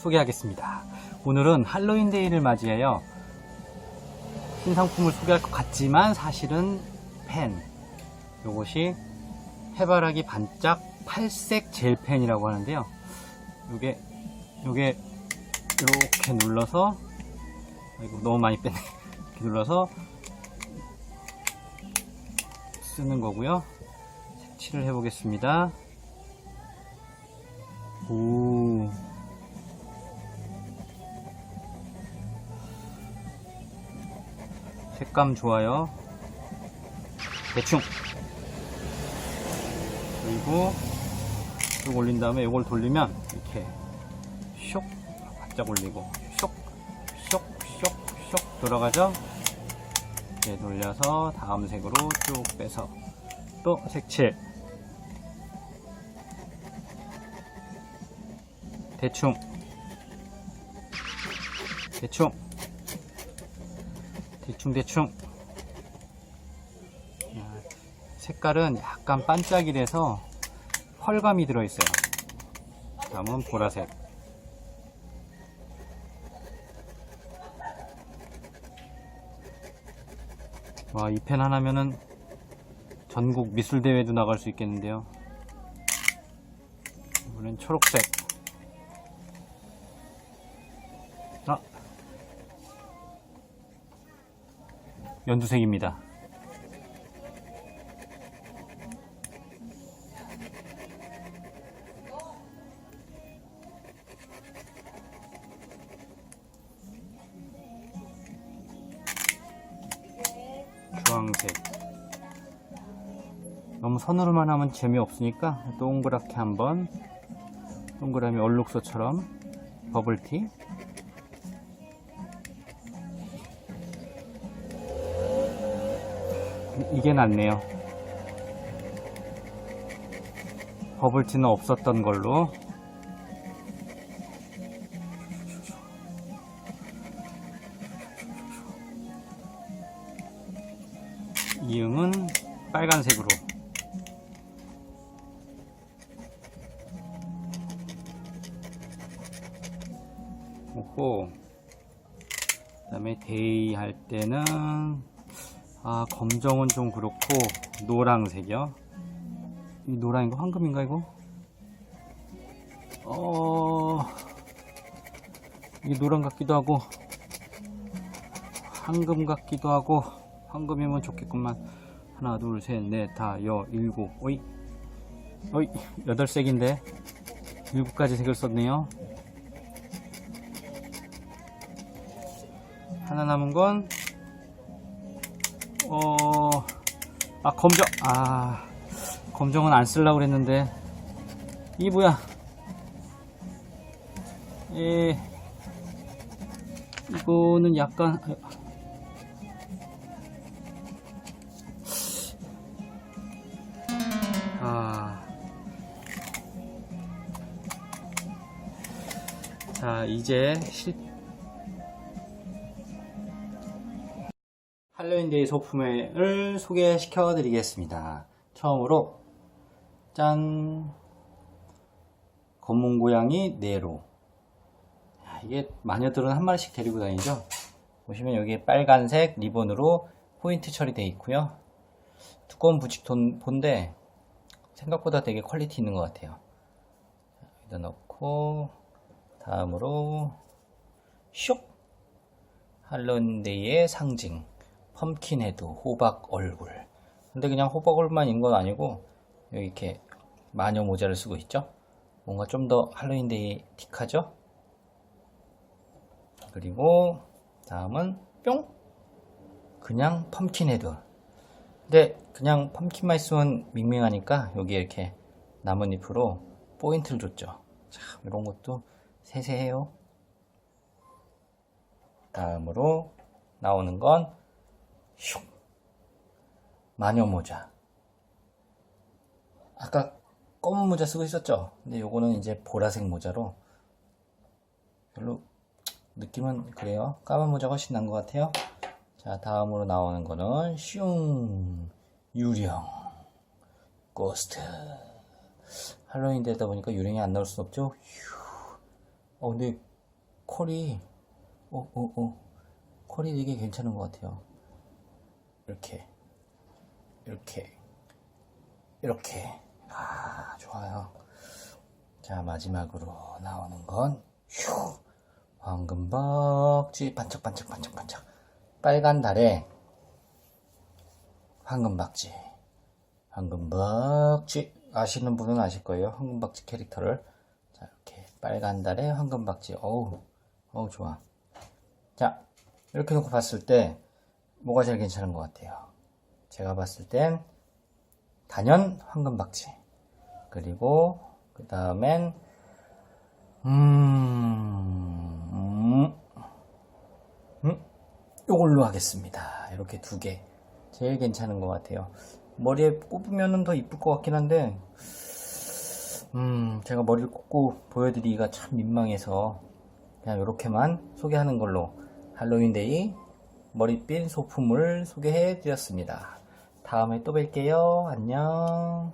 소개하겠습니다. 오늘은 할로윈 데이를 맞이하여 신상품을 소개할 것 같지만 사실은 펜. 요것이 해바라기 반짝 팔색 젤펜이라고 하는데요. 요게, 요게 이렇게 눌러서, 아이고, 너무 많이 뺐네. 이렇게 눌러서 쓰는 거고요. 색칠을 해 보겠습니다. 오. 색감 좋아요. 대충. 그리고 쭉 올린 다음에 이걸 돌리면 이렇게 쇽 바짝 올리고 쇽, 쇽, 쇽, 쇽 돌아가죠. 이렇게 돌려서 다음 색으로 쭉 빼서 또 색칠. 대충 대충 대충 대충. 야, 색깔은 약간 반짝이라서 펄감이 들어있어요. 다음은 보라색. 와 이 펜 하나면은 전국 미술대회도 나갈 수 있겠는데요. 이번엔 초록색. 아 연두색입니다. 주황색. 너무 선으로만 하면 재미없으니까 동그랗게 한번 동그라미 얼룩소처럼 버블티 이게 낫네요. 버블티는 없었던 걸로. 이응은 빨간색으로. 오호. 그 다음에 데이 할 때는 아 검정은 좀 그렇고 노랑색이요? 이 노랑 이거 황금인가 이거? 어 이게 노랑 같기도 하고 황금 같기도 하고 황금이면 좋겠구만. 하나 둘 셋 넷 다 여 일곱. 어이 어이 여덟 색인데 일곱 가지 색을 썼네요. 하나 남은 건 어, 아, 검정, 아, 검정은 안 쓰려고 그랬는데, 이게 뭐야? 예, 이거는 약간, 아, 자, 이제 실, 할로윈데이 소품을 소개시켜 드리겠습니다. 처음으로 짠 검은 고양이 네로 야, 이게 마녀들은 한 마리씩 데리고 다니죠. 보시면 여기 빨간색 리본으로 포인트 처리되어 있고요. 두꺼운 부직 본데 생각보다 되게 퀄리티 있는 것 같아요. 여기다 넣고 다음으로 쇽 할로윈데이의 상징 펌킨 헤드 호박 얼굴. 근데 그냥 호박 얼굴만 있는 건 아니고 여기 이렇게 마녀 모자를 쓰고 있죠? 뭔가 좀 더 할로윈데이 틱하죠? 그리고 다음은 뿅! 그냥 펌킨 헤드 근데 그냥 펌킨만 있으면 밍밍하니까 여기 이렇게 나뭇잎으로 포인트를 줬죠. 참 이런 것도 세세해요. 다음으로 나오는 건 슉. 마녀 모자. 아까 검은 모자 쓰고 있었죠? 근데 요거는 이제 보라색 모자로 별로 느낌은 그래요. 까만 모자가 훨씬 난 것 같아요. 자 다음으로 나오는 거는 슝. 유령. 고스트. 할로윈 되다 보니까 유령이 안 나올 수 없죠? 휴. 어 근데 컬이, 오, 오, 오. 컬이 되게 괜찮은 것 같아요. 이렇게, 이렇게, 이렇게. 아, 좋아요. 자, 마지막으로 나오는 건, 휴, 황금박쥐, 반짝반짝 반짝반짝. 빨간 달에, 황금박쥐. 황금박쥐. 아시는 분은 아실 거예요. 황금박쥐 캐릭터를. 자, 이렇게 빨간 달에 황금박쥐. 어우, 어우, 좋아. 자, 이렇게 놓고 봤을 때, 뭐가 제일 괜찮은 것 같아요? 제가 봤을 땐, 단연 황금박쥐. 그리고, 그 다음엔, 음, 음, 음, 요걸로 하겠습니다. 이렇게 두 개. 제일 괜찮은 것 같아요. 머리에 꼽으면 더 이쁠 것 같긴 한데, 음, 제가 머리를 꽂고 보여드리기가 참 민망해서, 그냥 이렇게만 소개하는 걸로 할로윈데이 머리핀 소품을 소개해 드렸습니다. 다음에 또 뵐게요. 안녕.